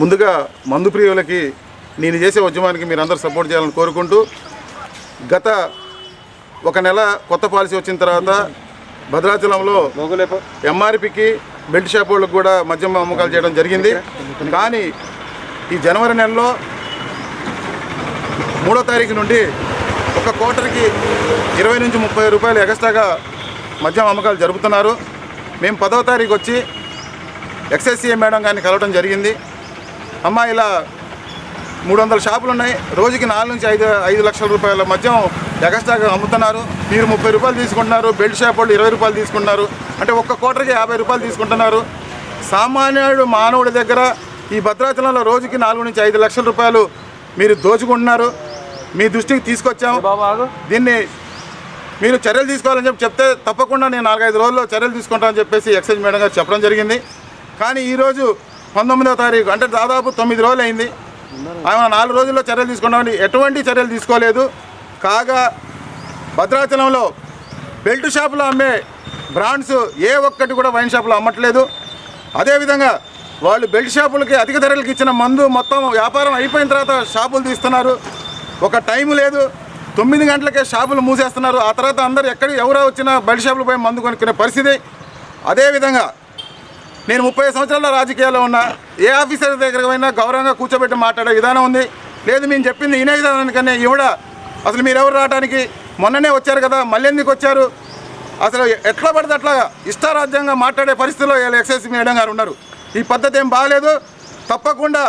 ముందుగా మందు ప్రియులకి నేను చేసే ఉద్యమానికి మీరు అందరూ సపోర్ట్ చేయాలని కోరుకుంటూ గత ఒక నెల కొత్త పాలసీ వచ్చిన తర్వాత భద్రాచలంలో ఎంఆర్పికి బెల్ట్ షాప్ వాళ్ళకి కూడా మద్యం అమ్మకాలు చేయడం జరిగింది. కానీ ఈ జనవరి నెలలో మూడో తారీఖు నుండి ఒక కోటర్కి ఇరవై నుంచి ముప్పై రూపాయలు ఎక్స్ట్రాగా మద్యం అమ్మకాలు జరుపుతున్నారు. మేము పదవ తారీఖు వచ్చి ఎక్స్ఎస్సీఏ మేడం గారిని కలవడం జరిగింది. అమ్మ ఇలా మూడు వందల షాపులు ఉన్నాయి రోజుకి నాలుగు నుంచి ఐదు ఐదు లక్షల రూపాయల మద్యం ఎక్స్ట్రాగా అమ్ముతున్నారు. మీరు ముప్పై రూపాయలు తీసుకుంటున్నారు. బెల్ట్ షాప్ వాళ్ళు ఇరవై రూపాయలు తీసుకుంటున్నారు. అంటే ఒక్క కోటర్కి యాభై రూపాయలు తీసుకుంటున్నారు. సామాన్యుడు మానవుడి దగ్గర ఈ భద్రాచలంలో రోజుకి నాలుగు నుంచి ఐదు లక్షల రూపాయలు మీరు దోచుకుంటున్నారు. మీ దృష్టికి తీసుకొచ్చాం. దీన్ని మీరు చర్యలు తీసుకోవాలని చెప్పి చెప్తే తప్పకుండా నేను నాలుగైదు రోజుల్లో చర్యలు తీసుకుంటానని చెప్పేసి ఎక్సైజ్ మేడం గారు చెప్పడం జరిగింది. కానీ ఈరోజు పంతొమ్మిదవ తారీఖు అంటే దాదాపు తొమ్మిది రోజులు అయింది ఆమె నాలుగు రోజుల్లో చర్యలు తీసుకున్నామని ఎటువంటి చర్యలు తీసుకోలేదు. కాగా భద్రాచలంలో బెల్ట్ షాపులో అమ్మే బ్రాండ్స్ ఏ ఒక్కటి కూడా వైన్ షాపులో అమ్మట్లేదు. అదేవిధంగా వాళ్ళు బెల్ట్ షాపులకి అధిక ధరలకు ఇచ్చిన మందు మొత్తం వ్యాపారం అయిపోయిన తర్వాత షాపులు తీస్తున్నారు. ఒక టైం లేదు. తొమ్మిది గంటలకే షాపులు మూసేస్తున్నారు. ఆ తర్వాత అందరు ఎక్కడ ఎవరో వచ్చినా బెల్ట్ షాపులు పోయి మందు కొనుక్కునే పరిస్థితి. అదేవిధంగా నేను ముప్పై సంవత్సరాల రాజకీయాల్లో ఉన్నా ఏ ఆఫీసర్ దగ్గర పోయినా గౌరవంగా కూర్చోబెట్టి మాట్లాడే విధానం ఉంది. లేదు మేము చెప్పింది ఈయన విధానానికనే ఈవిడ. అసలు మీరు ఎవరు రావడానికి మొన్ననే వచ్చారు కదా మళ్ళీ ఎందుకు వచ్చారు? అసలు ఎట్లా పడితే అట్లా ఇష్టారాజ్యంగా మాట్లాడే పరిస్థితిలో వీళ్ళు ఎక్సైజ్ మేడం గారు ఉన్నారు. ఈ పద్ధతి ఏం బాగాలేదు. తప్పకుండా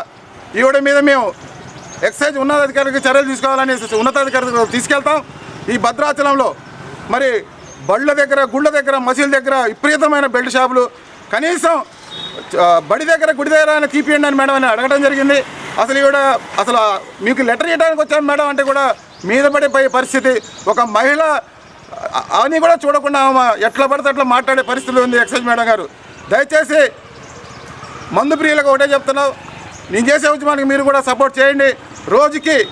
ఈవిడ మీద మేము ఎక్సైజ్ ఉన్నతాధికారికి చర్యలు తీసుకోవాలని ఉన్నతాధికారికి తీసుకెళ్తాం. ఈ భద్రాచలంలో మరి బళ్ళ దగ్గర గుళ్ళ దగ్గర మసీల దగ్గర విపరీతమైన బెల్ట్ షాపులు కనీసం బడి దగ్గర గుడి దగ్గర ఆయన తీపియండి అని మేడం అని అడగడం జరిగింది. అసలు ఈవిడ అసలు మీకు లెటర్ ఇవ్వడానికి వచ్చాను మేడం అంటే కూడా మీద పడిపోయే పరిస్థితి. ఒక మహిళ ఆ- అవన్నీ కూడా చూడకుండా ఆమె ఎట్లా పడితే అట్లా మాట్లాడే పరిస్థితి ఉంది ఎక్సైజ్ మేడం గారు. దయచేసి మందు ప్రియులకు ఒకటే చెప్తున్నావు. నేను చేసే ఉద్యమానికి మీరు కూడా సపోర్ట్ చేయండి. రోజుకి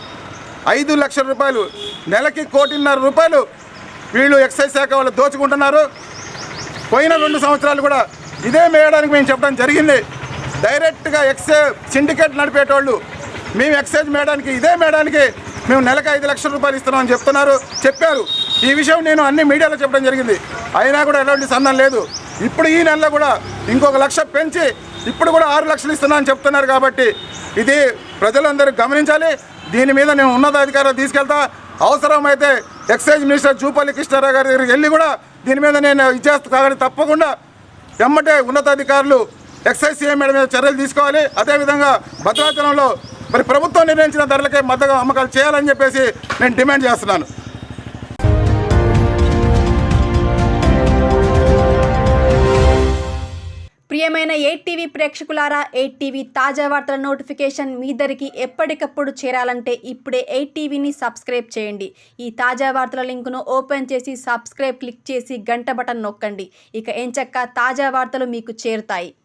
ఐదు లక్షల రూపాయలు నెలకి కోటిన్నర రూపాయలు వీళ్ళు ఎక్సైజ్ శాఖ వాళ్ళు దోచుకుంటున్నారు. పోయిన రెండు సంవత్సరాలు కూడా ఇదే మేయడానికి మేము చెప్పడం జరిగింది. డైరెక్ట్గా ఎక్సే సిండికేట్ నడిపేటోళ్ళు మేము ఎక్సైజ్ మేయడానికి ఇదే మేయడానికి మేము నెలకు ఐదు లక్షల రూపాయలు ఇస్తున్నామని చెప్తున్నారు చెప్పారు. ఈ విషయం నేను అన్ని మీడియాలో చెప్పడం జరిగింది. అయినా కూడా ఎలాంటి సందం లేదు. ఇప్పుడు ఈ నెలలో కూడా ఇంకొక లక్ష పెంచి ఇప్పుడు కూడా ఆరు లక్షలు ఇస్తున్నామని చెప్తున్నారు కాబట్టి ఇది ప్రజలందరూ గమనించాలి. దీని మీద నేను ఉన్నతాధికారులు తీసుకెళ్తా. అవసరమైతే ఎక్సైజ్ మినిస్టర్ జూపల్లి కృష్ణారావు గారి దగ్గరికి వెళ్ళి కూడా దీని మీద నేను ఇచ్చేస్తా. కాబట్టి తప్పకుండా ఎమ్మటే ఉన్నతాధికారులు ఎక్సైజ్ సీఎం మేడం మీద చర్యలు తీసుకోవాలి. అదేవిధంగా భద్రాచలంలో మరి ప్రభుత్వం నిర్ణయించిన ధరలకే మద్దతు అమ్మకాలు చేయాలని చెప్పేసి నేను డిమాండ్ చేస్తున్నాను. ప్రేక్షకులారా ఎయిట్ టీవీ తాజా వార్తల నోటిఫికేషన్ మీ దరికి ఎప్పటికప్పుడు చేరాలంటే ఇప్పుడే ఎయిట్ టీవీని సబ్స్క్రైబ్ చేయండి. ఈ తాజా వార్తల లింకును ఓపెన్ చేసి సబ్స్క్రైబ్ క్లిక్ చేసి గంట బటన్ నొక్కండి. ఇక ఎంచక్క తాజా వార్తలు మీకు చేరుతాయి.